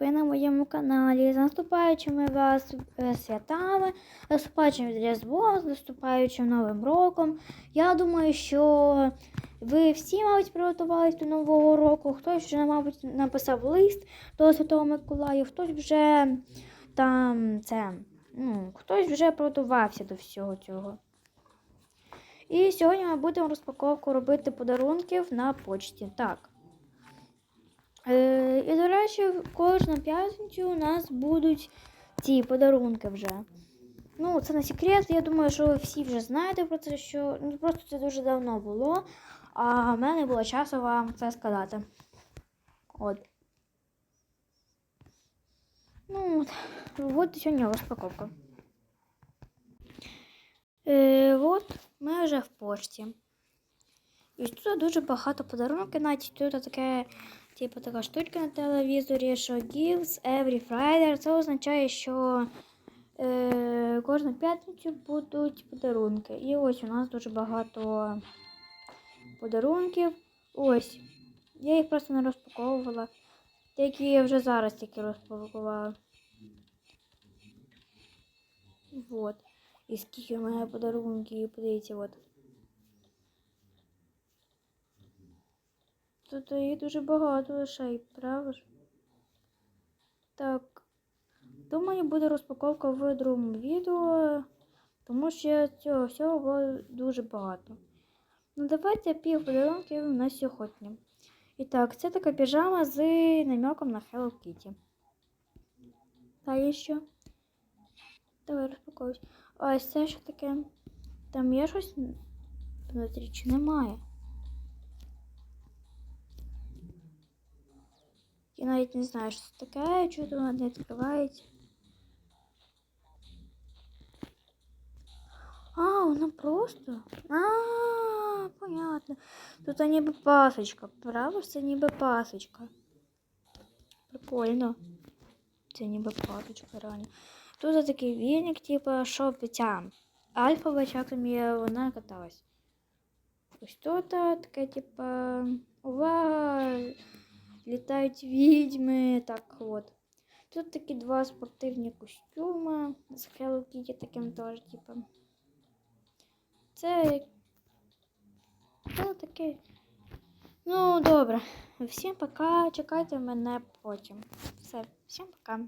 Ви на моєму каналі. З наступаючими вас е, святами, з наступаючим Різдвом, з наступаючим Новим роком. Я думаю, що ви всі, мабуть, приготувались до Нового року. Хтось вже, мабуть, написав лист до Святого Миколая, хтось вже там це. Ну, хтось вже приготувався до всього цього. І сьогодні ми будемо розпаковку робити подарунків на почті. Так. Е, і, до речі, кожну п'ятницю у нас будуть ці подарунки вже. Ну, це не секрет. Я думаю, що ви всі вже знаєте про це, що ну, просто це дуже давно було, а в мене було часу вам це сказати. От. Ну, от, сьогодні розпаковка. Е, от ми вже в пошті. І тут дуже багато подарунків, навіть тут таке, типу, така штучка на телевізорі, що Gives Every Friday. Це означає, що е, кожну п'ятницю будуть подарунки. І ось у нас дуже багато подарунків. Ось. Я їх просто не розпаковувала. Деякі я вже зараз тільки розпакувала. Вот. І скільки в мене подарунків, подивіться, от. Тут їх дуже багато лишей, правда ж? Так. Думаю, буде розпаковка в другому відео, тому що цього всього було дуже багато. Ну, давайте пів подарунків на сьогодні. І так, це така піжама з намеком на Hello Kitty. Та є що? Давай розпаковуй. А ось це що таке? Там є щось внутрі чи немає? Я навіть не знаю, що це таке, чого вона не відкривається. А, вона просто. А, понятно. Тут ніби пасочка. Правда, це ніби пасочка. Прикольно. Це ніби пасочка реально. Тут такий віник, типу, щоб ця альфа як там є, вона каталась. Ось тут таке, типу, увага, Літають відьми, так от. Тут такі два спортивні костюми з Hello Kitty таким теж, типу. Це ну, таке. Ну, добре. Всім пока. Чекайте мене потім. Все, всім пока.